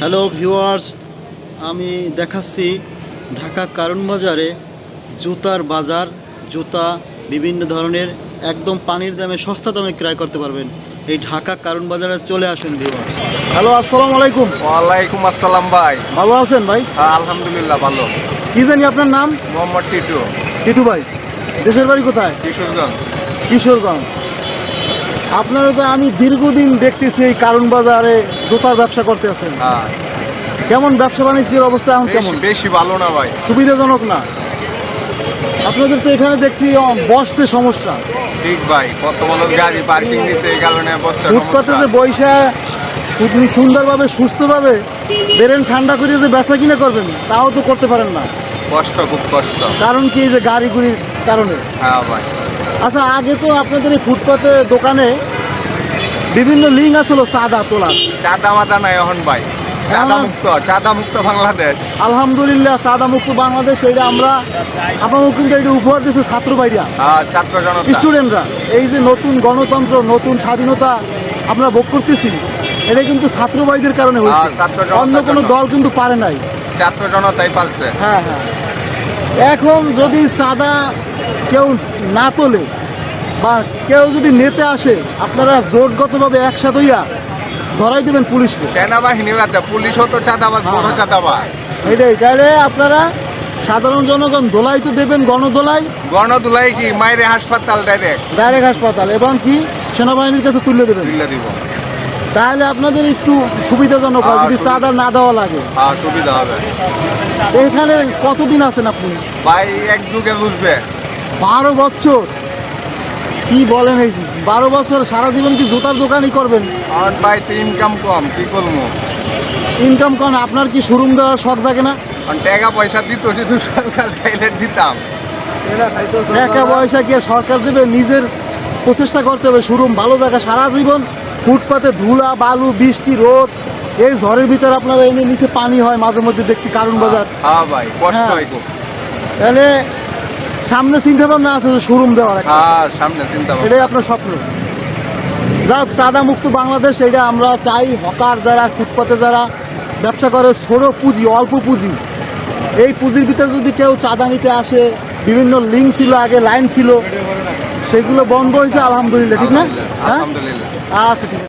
Hello viewers আমি দেখাচ্ছি ঢাকা কারণ বাজারে জুতার বাজার। জুতা বিভিন্ন ধরনের একদম পানির দামে সস্তা দামে ক্রয় করতে পারবেন। এই ঢাকা কারণ বাজারে চলে আসুন ভিউয়ার্স হ্যালো আসসালামু আলাইকুম। ওয়ালাইকুম আসসালাম ভাই। ভালো আছেন ভাই? হ্যাঁ, আলহামদুলিল্লাহ ভালো। কি জানি আপনার নাম? মোহাম্মদ টিটু। টিটু ভাই দেশের বাড়ি কোথায়? কিশোরগঞ্জ। কিশোরগঞ্জ। আপনারা তো আমি দীর্ঘদিন দেখতেছি এই কারণ বাজারে জুতার ব্যবসা করতে আছেন। হ্যাঁ। কেমন ব্যবসা বাণিজ্যের অবস্থা এখন কেমন? বেশি- ভালো না ভাই। সুবিধাজনক না? আপনাদের তো এখানে দেখছি বসতে সমস্যা। ঠিক ভাই কত মানুষ গাড়ি পার্কিং দিছে এই কারণে বসতে ফুটপাতে যে বৈশা সুন্দরভাবে সুস্থভাবে বেরেন ঠান্ডা করে যে বেচা কিনা করবেন তাও তো করতে পারেন না। কষ্ট খুব কষ্ট। কারণ কি এই যে গাড়ি গুড়ির কারণে? হ্যাঁ ভাই। আচ্ছা আগে তো আপনাদের এই ফুটপাতে দোকানে বিভিন্ন লিঙ্ক আসলো চাঁদা তোলার চাঁদা মাদা নাই এখন ভাই। চাঁদা আমার- মুক্ত চাঁদা মুক্ত বাংলাদেশ। আলহামদুলিল্লাহ সাদা মুক্ত বাংলাদেশ। এটা আমরা আপনাকে কিন্তু এটা উপহার দিচ্ছে ছাত্র ভাইরা। হ্যাঁ ছাত্র স্টুডেন্টরা এই যে নতুন গণতন্ত্র নতুন স্বাধীনতা আমরা ভোগ করতেছি এটা কিন্তু ছাত্র ভাইদের কারণে হয়েছে। হ্যাঁ, অন্য কোনো দল কিন্তু পারে নাই। ছাত্র জনতাই পালছে। হ্যাঁ হ্যাঁ। এখন যদি চাঁদা কেউ না তোলে বা কেউ যদি নেতে আসে আপনারা জোটগতভাবে একসাথে হইয়া ধরাই দেবেন পুলিশকে। সেনাবাহিনী পুলিশও তো চাঁদাবাজ বড় হ্যাঁ। চাঁদাবাজ। এটাই তাহলে আপনারা সাধারণ জনগণ দোলাই তো দেবেন গণদোলাই গণদুলাই কি? মায়ের হাসপাতাল ডাইরেক্ট ডাইরেক্ট হাসপাতাল এবং কি? সেনাবাহিনীর কাছে তুলে দেবেন। তুলে দিব। তাহলে আপনাদের একটু সুবিধাজনক হয় হ্যাঁ, যদি। চাঁদা না দেওয়া লাগে। হ্যাঁ সুবিধা হবে। এখানে কতদিন আছেন আপনি? ভাই এক যুগে বুঝবে বারো বছর। কি বলেন এই বারো বছর সারা জীবন কি জুতার দোকানই করবেন? ভাই ইনকাম কম কি করব? ইনকাম কম আপনার কি শোরুম দেওয়ার শখ জাগে না? কারণ টাকা পয়সা দিত যদি সরকার চাইলে দিতাম। টাকা পয়সা কি সরকার দেবে? নিজের প্রচেষ্টা করতে হবে শোরুম ভালো জায়গা সারা জীবন ফুটপাতে ধুলা বালু বৃষ্টি রোদ এই ঝড়ের ভিতরে আপনারা এনে নিচে পানি হয় মাঝে মধ্যে দেখছি কারণ বাজার। হ্যাঁ ভাই কষ্ট হ্যাঁ। হয় খুব। তাহলে সামনে চিন্তা ভাবনা আছে যে শোরুম দেওয়ার একটা। হ্যাঁ সামনে চিন্তা ভাবনা। এটাই আপনার স্বপ্ন। যাক চাঁদা মুক্ত বাংলাদেশ এটা আমরা চাই হকার যারা ফুটপাতে যারা ব্যবসা করে ছোট পুঁজি অল্প পুঁজি। এই পুঁজির ভিতরে যদি কেউ চাঁদা নিতে আসে বিভিন্ন লিঙ্ক ছিল আগে লাইন ছিল সেগুলো বন্ধ হয়েছে আলহামদুলিল্লাহ ঠিক না? হ্যাঁ? আলহামদুলিল্লাহ। আচ্ছা ঠিক আছে।